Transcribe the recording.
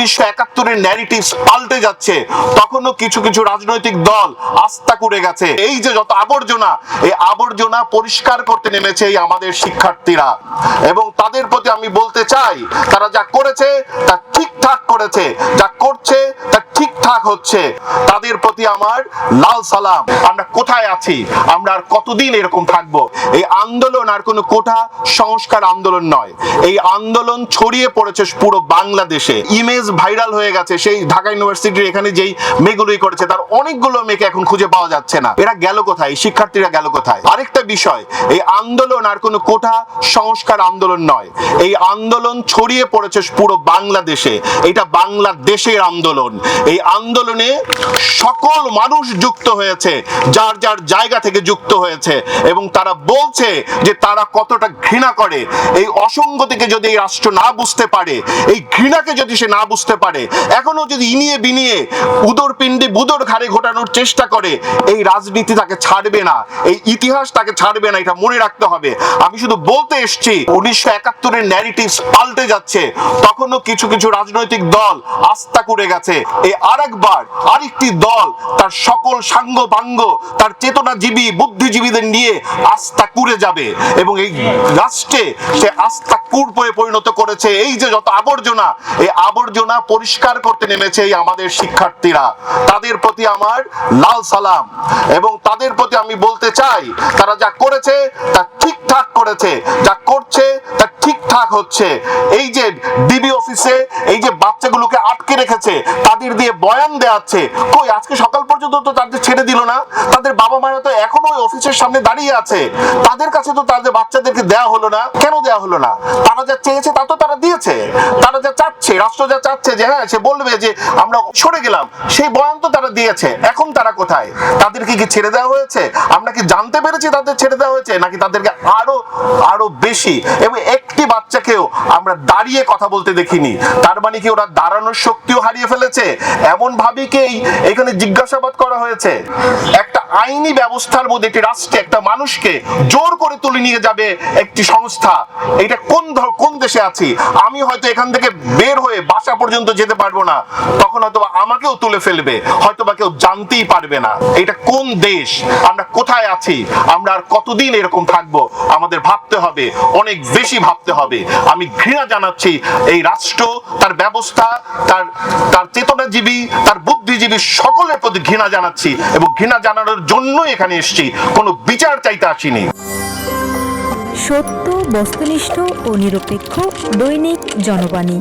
উনিশশো একাত্তরের ন্যারেটিভ পাল্টে যাচ্ছে। তখনও কিছু কিছু রাজনৈতিক দল আস্থা করে গেছে। এই যে যত আবর্জনা, এই আবর্জনা পরিষ্কার করতে নেমেছে এই আমাদের শিক্ষার্থীরা। এবং তাদের প্রতি আমি বলতে চাই, তারা যা করেছে তা ঠিকঠাক করেছে। যা করছে তা ঠিকঠাক হচ্ছে, তাদের প্রতি আমার লাল সালাম। আমরা কোথায় আছি? আমরা আর কতদিন এরকম থাকব? এই আন্দোলন আর কোনো কোঠা সংস্কার আন্দোলন নয়। এই আন্দোলন ছড়িয়ে পড়েছে পুরো বাংলাদেশে। ইমেজ ভাইরাল হয়ে গেছে। সেই ঢাকা ইউনিভার্সিটির এখানে যেই মেয়েগুলোই করেছে, তার অনেকগুলো মেয়েকে এখন খুঁজে পাওয়া যাচ্ছে না। এরা গেল কোথায়? শিক্ষার্থীরা গেল কোথায়? আরেকটা বিষয়, এই আন্দোলন আর কোনো কোঠা সংস্কার আন্দোলন নয়। এই আন্দোলন ছড়িয়ে পড়েছে পুরো বাংলাদেশে। এটা বাংলাদেশের আন্দোলন। এই আন্দোলনে সকল মানুষ যুক্ত হয়েছে, যার যার জায়গা থেকে যুক্ত হয়েছে, এবং তারা বলছে যে তারা কতটা ঘৃণা করে। এই অসঙ্গতিকে যদি এই রাষ্ট্র না বুঝতে পারে, এই ঘৃণাকে যদি সে না বুঝতে পারে এখনও যদি ইনিয়ে বিনিয়ে উদর পিণ্ডে বুদর ঘাড়ে ঘোটানোর চেষ্টা করে, এই রাজনীতি তাকে ছাড়বে না, এই ইতিহাস তাকে ছাড়বে না, এটা মনে রাখতে হবে। আমি শুধু বলতে এসছি, উনিশশো একাত্তরের ন্যারেটিভ পাল্টে যাচ্ছে, তখনও কিছু কিছু রাজনৈতিক দল আস্থা করে গেছে। এই আরেকবার আরেকটি দল তার সকল সাঙ্গ বাঙ্গ তার চেতনাজীবী, বুদ্ধিজীবীদের নিয়ে আস্থা কুড়ে যাবে এবং এই রাষ্ট্রে সে আস্থা কুড়পয়ে পরিণত করেছে। এই যে যত আবর্জনা, এই আবর্জনা পরিষ্কার করতে নেমেছে এই আমাদের শিক্ষার্থীরা। তাদের প্রতি আমার লাল সালাম এবং তাদের প্রতি আমি বলতে চাই, তারা যা করেছে তা ঠিকঠাক করেছে, যা করছে ঠিকঠাক হচ্ছে। এই যে ডিবি অফিসে এই যে বাচ্চাগুলোকে আটকে রেখেছে, তাদের দিয়ে বয়ান দেওয়াচ্ছে, কই আজকে সকাল পর্যন্ত তো তাদের ছেড়ে দিল না? তাদের বাবা মায়েরা তো এখনও ওই অফিসের সামনে দাঁড়িয়ে আছে। তাদের কাছে তো তাদের বাচ্চাদেরকে দেওয়া হলো না। কেন দেওয়া হলো না? তারা যা চেয়েছে তা তো তারা দিয়েছে। তারা যা চাচ্ছে, রাষ্ট্র যা চাচ্ছে যে হ্যাঁ সে বলবে যে আমরা সরে গেলাম। সেই বয়ান তো তারা দিয়েছে। এখন তারা কোথায়? তাদেরকে কি ছেড়ে দেওয়া হয়েছে? আমরা কি জানতে পেরেছি তাদের ছেড়ে দেওয়া হয়েছে? নাকি তাদেরকে আরও আরও বেশি? এবং একটি বাচ্চাকেও আমরা দাঁড়িয়ে কথা বলতে দেখিনি। তার মানে কি ওরা দাঁড়ানোর শক্তিও হারিয়ে ফেলেছে? এমন ভাবিকেই এখানে জিজ্ঞাসাবাদ করা হয়েছে। একটা আইনি ব্যবস্থার মধ্যে একটি রাষ্ট্রে একটা মানুষকে জোর করে তুলে নিয়ে যাবে একটি সংস্থা। এটা কোন কোন দেশে আছি? আমি হয়তো এখান থেকে বের হয়ে বাসা পর্যন্ত যেতে পারব না। তখন হয়তো আমাকেও তুলে ফেলবে। হয়তো বা কেউ জানতেই পারবে না। এটা কোন দেশ? আমরা কোথায় আছি? আমরা আর কতদিন এরকম থাকব? আমাদের ভাবতে হবে। অনেক বেশি ভাবতে হবে। আমি ঘৃণা জানাচ্ছি এই রাষ্ট্র, তার ব্যবস্থা, তার তার চেতনাজীবী, তার বুদ্ধিজীবী সকলের প্রতি ঘৃণা জানাচ্ছি এবং ঘৃণা জানানোর জন্যই এখানে এসেছি। কোনো বিচার চাইতে আসিনি। সত্য, বস্তুনিষ্ঠ ও নিরপেক্ষ দৈনিক জনবাণী।